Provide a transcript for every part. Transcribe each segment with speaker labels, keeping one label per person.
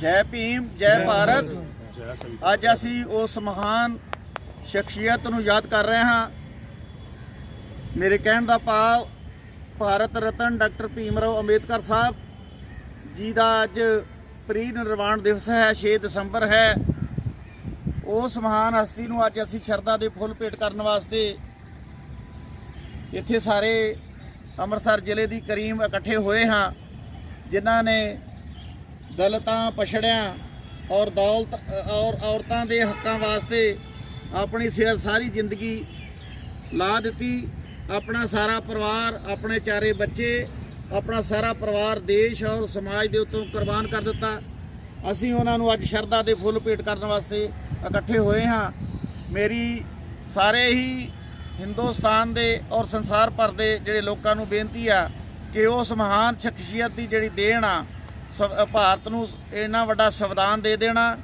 Speaker 1: ਜੈ ਭੀਮ ਜੈ ਭਾਰਤ। ਅੱਜ ਅਸੀਂ ਉਸ ਮਹਾਨ ਸ਼ਖਸੀਅਤ ਨੂੰ ਯਾਦ ਕਰ ਰਹੇ ਹਾਂ। ਮੇਰੇ ਕਹਿਣ ਦਾ ਭਾਵ ਭਾਰਤ ਰਤਨ ਡਾਕਟਰ ਭੀਮ ਰਾਓ ਅੰਬੇਦਕਰ ਸਾਹਿਬ ਜੀ ਦਾ ਅੱਜ ਪ੍ਰੀ ਨਿਰਵਾਣ ਦਿਵਸ ਹੈ 6 ਦਸੰਬਰ ਹੈ। ਉਸ ਮਹਾਨ ਹਸਤੀ ਨੂੰ ਅੱਜ ਅਸੀਂ ਸ਼ਰਧਾ ਦੇ ਫੁੱਲ ਭੇਟ ਕਰਨ ਵਾਸਤੇ ਇੱਥੇ ਸਾਰੇ ਅੰਮ੍ਰਿਤਸਰ ਜ਼ਿਲ੍ਹੇ ਦੀ ਕਰੀਮ ਇਕੱਠੇ ਹੋਏ ਹਾਂ ਜਿਨ੍ਹਾਂ ਨੇ ਦਲਤਾਂ ਪਛੜਿਆਂ ਔਰ ਦੌਲਤ ਔਰ ਔਰਤਾਂ ਦੇ ਹੱਕਾਂ ਵਾਸਤੇ ਆਪਣੀ ਸਿਰ ਸਾਰੀ ਜ਼ਿੰਦਗੀ ਲਾ ਦਿੱਤੀ। ਆਪਣਾ ਸਾਰਾ ਪਰਿਵਾਰ, ਆਪਣੇ ਚਾਰੇ ਬੱਚੇ, ਆਪਣਾ ਸਾਰਾ ਪਰਿਵਾਰ ਦੇਸ਼ ਔਰ ਸਮਾਜ ਦੇ ਉੱਤੋਂ ਕੁਰਬਾਨ ਕਰ ਦਿੱਤਾ। ਅਸੀਂ ਉਹਨਾਂ ਨੂੰ ਅੱਜ ਸ਼ਰਧਾ ਦੇ ਫੁੱਲ ਭੇਟ ਕਰਨ ਵਾਸਤੇ ਇਕੱਠੇ ਹੋਏ ਹਾਂ। ਮੇਰੀ ਸਾਰੇ ਹੀ ਹਿੰਦੁਸਤਾਨ ਦੇ ਔਰ ਸੰਸਾਰ ਭਰ ਦੇ ਜਿਹੜੇ ਲੋਕਾਂ ਨੂੰ ਬੇਨਤੀ ਆ ਕਿ ਉਸ ਮਹਾਨ ਸ਼ਖਸੀਅਤ ਦੀ ਜਿਹੜੀ ਦੇਣ ਆ ਭਾਰਤ ਨੂੰ ਇੰਨਾ ਵੱਡਾ ਸੰਵਿਧਾਨ ਦੇ ਦੇਣਾ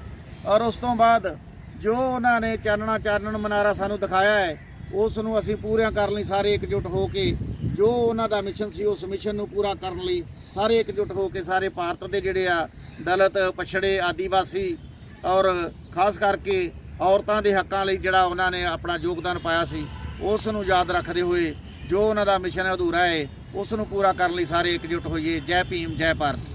Speaker 1: ਔਰ ਉਸ ਤੋਂ ਬਾਅਦ ਜੋ ਉਹਨਾਂ ਨੇ ਚਾਨਣਾ ਚਾਨਣ ਮਨਾਰਾ ਸਾਨੂੰ ਦਿਖਾਇਆ ਹੈ, ਉਸ ਨੂੰ ਅਸੀਂ ਪੂਰਿਆਂ ਕਰਨ ਲਈ ਸਾਰੇ ਇਕਜੁੱਟ ਹੋ ਕੇ ਜੋ ਉਹਨਾਂ ਦਾ ਮਿਸ਼ਨ ਸੀ, ਉਸ ਮਿਸ਼ਨ ਨੂੰ ਪੂਰਾ ਕਰਨ ਲਈ ਸਾਰੇ ਇਕਜੁੱਟ ਹੋ ਕੇ ਸਾਰੇ ਭਾਰਤ ਦੇ ਜਿਹੜੇ ਆ ਦਲਿਤ, ਪਛੜੇ, ਆਦੀਵਾਸੀ ਔਰ ਖਾਸ ਕਰਕੇ ਔਰਤਾਂ ਦੇ ਹੱਕਾਂ ਲਈ ਜਿਹੜਾ ਉਹਨਾਂ ਨੇ ਆਪਣਾ ਯੋਗਦਾਨ ਪਾਇਆ ਸੀ, ਉਸ ਨੂੰ ਯਾਦ ਰੱਖਦੇ ਹੋਏ ਜੋ ਉਹਨਾਂ ਦਾ ਮਿਸ਼ਨ ਅਧੂਰਾ ਹੈ, ਉਸ ਨੂੰ ਪੂਰਾ ਕਰਨ ਲਈ ਸਾਰੇ ਇਕਜੁੱਟ ਹੋਈਏ। ਜੈ ਭੀਮ, ਜੈ ਭਾਰਤ।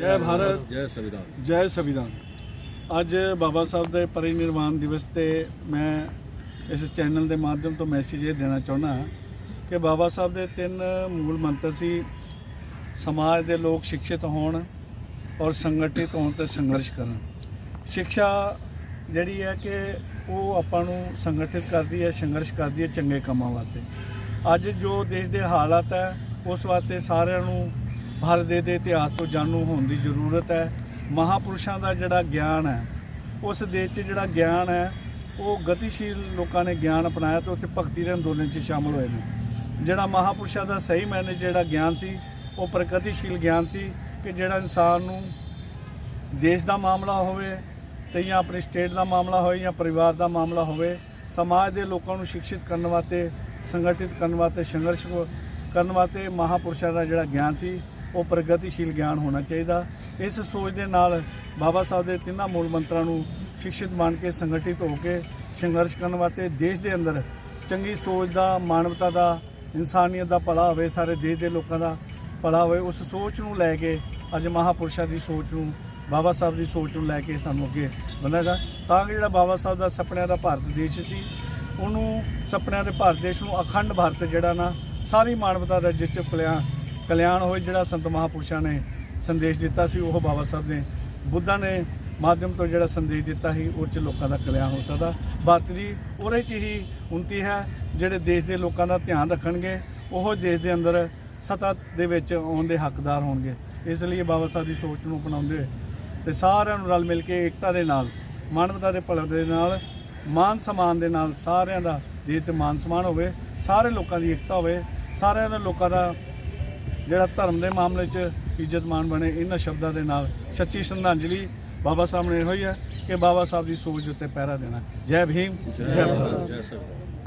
Speaker 2: ਜੈ ਭਾਰਤ
Speaker 3: ਜੈ ਸੰਵਿਧਾਨ।
Speaker 2: ਜੈ ਸੰਵਿਧਾਨ। ਅੱਜ ਬਾਬਾ ਸਾਹਿਬ ਦੇ ਪਰਿਨਿਰਵਾਣ ਦਿਵਸ ਤੇ ਮੈਂ ਇਸ ਚੈਨਲ ਦੇ ਮਾਧਿਅਮ ਤੋਂ ਮੈਸੇਜ ਇਹ ਦੇਣਾ ਚਾਹੁੰਦਾ ਕਿ ਬਾਬਾ ਸਾਹਿਬ ਦੇ ਤਿੰਨ ਮੂਲ ਮੰਤਰ ਸੀ ਸਮਾਜ ਦੇ ਲੋਕ ਸਿੱਖਿਅਤ ਹੋਣ ਔਰ ਸੰਗਠਿਤ ਹੋਣ ਤੇ ਸੰਘਰਸ਼ ਕਰਨ। ਸਿੱਖਿਆ ਜਿਹੜੀ ਹੈ ਕਿ ਉਹ ਆਪਾਂ ਨੂੰ ਸੰਗਠਿਤ ਕਰਦੀ ਹੈ ਸੰਘਰਸ਼ ਕਰਦੀ ਹੈ ਚੰਗੇ ਕੰਮਾਂ ਵਾਸਤੇ। ਅੱਜ ਜੋ ਦੇਸ਼ ਦੇ ਹਾਲਾਤ ਹੈ ਉਸ ਵਾਸਤੇ ਸਾਰਿਆਂ ਨੂੰ ਭਾਰਤ ਦੇ ਦੇ ਇਤਿਹਾਸ ਤੋਂ ਜਾਣੂ ਹੋਣ ਦੀ ਜ਼ਰੂਰਤ ਹੈ। ਮਹਾਪੁਰਸ਼ਾਂ ਦਾ ਜਿਹੜਾ ਗਿਆਨ ਹੈ, ਉਸ ਦੇਸ਼ 'ਚ ਜਿਹੜਾ ਗਿਆਨ ਹੈ, ਉਹ ਗਤੀਸ਼ੀਲ ਲੋਕਾਂ ਨੇ ਗਿਆਨ ਅਪਣਾਇਆ ਤੇ ਉੱਥੇ ਭਗਤੀ ਦੇ ਅੰਦੋਲਨ 'ਚ ਸ਼ਾਮਲ ਹੋਏ ਨੇ। ਜਿਹੜਾ ਮਹਾਪੁਰਸ਼ਾਂ ਦਾ ਸਹੀ ਮਾਇਨੇ ਜਿਹੜਾ ਗਿਆਨ ਸੀ, ਉਹ ਪ੍ਰਗਤੀਸ਼ੀਲ ਗਿਆਨ ਸੀ ਕਿ ਜਿਹੜਾ ਇਨਸਾਨ ਨੂੰ ਦੇਸ਼ ਦਾ ਮਾਮਲਾ ਹੋਵੇ ਤੇ ਜਾਂ ਆਪਣੀ ਸਟੇਟ ਦਾ ਮਾਮਲਾ ਹੋਵੇ ਜਾਂ ਪਰਿਵਾਰ ਦਾ ਮਾਮਲਾ ਹੋਵੇ, ਸਮਾਜ ਦੇ ਲੋਕਾਂ ਨੂੰ ਸਿੱਖਿਤ ਕਰਨ ਵਾਸਤੇ, ਸੰਗਠਿਤ ਕਰਨ ਵਾਸਤੇ ਸੰਘਰਸ਼ ਕਰਨ ਵਾਸਤੇ ਮਹਾਪੁਰਸ਼ਾਂ ਦਾ ਜਿਹੜਾ ਗਿਆਨ ਸੀ, ਉਹ ਪ੍ਰਗਤੀਸ਼ੀਲ ਗਿਆਨ ਹੋਣਾ ਚਾਹੀਦਾ। ਇਸ ਸੋਚ ਦੇ ਨਾਲ ਬਾਬਾ ਸਾਹਿਬ ਦੇ ਤਿੰਨਾਂ ਮੂਲ ਮੰਤਰਾਂ ਨੂੰ ਸਿੱਖਿਤ ਮੰਨ ਕੇ ਸੰਗਠਿਤ ਹੋ ਕੇ ਸੰਘਰਸ਼ ਕਰਨ ਵਾਸਤੇ ਦੇਸ਼ ਦੇ ਅੰਦਰ ਚੰਗੀ ਸੋਚ ਦਾ, ਮਾਨਵਤਾ ਦਾ, ਇਨਸਾਨੀਅਤ ਦਾ ਭਲਾ ਹੋਵੇ, ਸਾਰੇ ਦੇਸ਼ ਦੇ ਲੋਕਾਂ ਦਾ ਭਲਾ ਹੋਵੇ, ਉਸ ਸੋਚ ਨੂੰ ਲੈ ਕੇ ਅੱਜ ਮਹਾਪੁਰਸ਼ਾਂ ਦੀ ਸੋਚ ਨੂੰ, ਬਾਬਾ ਸਾਹਿਬ ਦੀ ਸੋਚ ਨੂੰ ਲੈ ਕੇ ਸਾਨੂੰ ਅੱਗੇ ਵਧਣਾ ਤਾਂ ਕਿ ਜਿਹੜਾ ਬਾਬਾ ਸਾਹਿਬ ਦਾ ਸੁਪਨਿਆਂ ਦਾ ਭਾਰਤ ਦੇਸ਼ ਸੀ, ਉਹਨੂੰ ਸੁਪਨਿਆਂ ਦੇ ਭਾਰਤ ਦੇਸ਼ ਨੂੰ ਅਖੰਡ ਭਾਰਤ ਜਿਹੜਾ ਨਾ ਸਾਰੀ ਮਾਨਵਤਾ ਦਾ ਜਿਸ 'ਚ ਕਲਿਆ ਕਲਿਆਣ ਹੋਏ ਜਿਹੜਾ ਸੰਤ ਮਹਾਪੁਰਸ਼ਾਂ ਨੇ ਸੰਦੇਸ਼ ਦਿੱਤਾ ਸੀ, ਉਹ ਬਾਬਾ ਸਾਹਿਬ ਨੇ, ਬੁੱਧਾ ਨੇ ਮਾਧਿਅਮ ਤੋਂ ਜਿਹੜਾ ਸੰਦੇਸ਼ ਦਿੱਤਾ ਸੀ, ਉਹ ਚ ਲੋਕਾਂ ਦਾ ਕਲਿਆਣ ਹੋ ਸਕਦਾ। ਭਾਰਤ ਦੀ ਉਹਦੇ ਚ ਹੀ ਉਨਤੀ ਹੈ, ਜਿਹੜੇ ਦੇਸ਼ ਦੇ ਲੋਕਾਂ ਦਾ ਧਿਆਨ ਰੱਖਣਗੇ, ਉਹ ਦੇਸ਼ ਦੇ ਅੰਦਰ ਸਤਾ ਦੇ ਵਿੱਚ ਆਉਣ ਦੇ ਹੱਕਦਾਰ ਹੋਣਗੇ। ਇਸ ਲਈ ਬਾਬਾ ਸਾਹਿਬ ਦੀ ਸੋਚ ਨੂੰ ਅਪਣਾਉਂਦੇ ਹੋਏ ਤੇ ਸਾਰਿਆਂ ਨੂੰ ਰਲ ਮਿਲ ਕੇ ਏਕਤਾ ਦੇ ਨਾਲ, ਮਾਨਵਤਾ ਦੇ ਭਲੇ ਦੇ ਨਾਲ, ਮਾਨ ਸਮਾਨ ਦੇ ਨਾਲ ਸਾਰਿਆਂ ਦਾ ਦੇਸ਼ ਤੇ ਮਾਨ ਸਮਾਨ ਹੋਵੇ, ਸਾਰੇ ਲੋਕਾਂ ਦੀ ਏਕਤਾ ਹੋਵੇ ਸਾਰਿਆਂ ਦੇ ਲੋਕਾਂ ਦਾ ਜਿਹੜਾ ਧਰਮ ਦੇ ਮਾਮਲੇ 'ਚ ਇੱਜ਼ਤਮਾਨ ਬਣੇ, ਇਹਨਾਂ ਸ਼ਬਦਾਂ ਦੇ ਨਾਲ ਸੱਚੀ ਸ਼ਰਧਾਂਜਲੀ ਬਾਬਾ ਸਾਹਿਬ ਨੇ ਇਹੋ ਹੀ ਹੈ ਕਿ ਬਾਬਾ ਸਾਹਿਬ ਦੀ ਸੋਚ ਉੱਤੇ ਪਹਿਰਾ ਦੇਣਾ। ਜੈ ਭੀਮ, ਜੈ ਭਾਰਤ।
Speaker 3: ਜੈ ਸੰਵਿਧਾਨ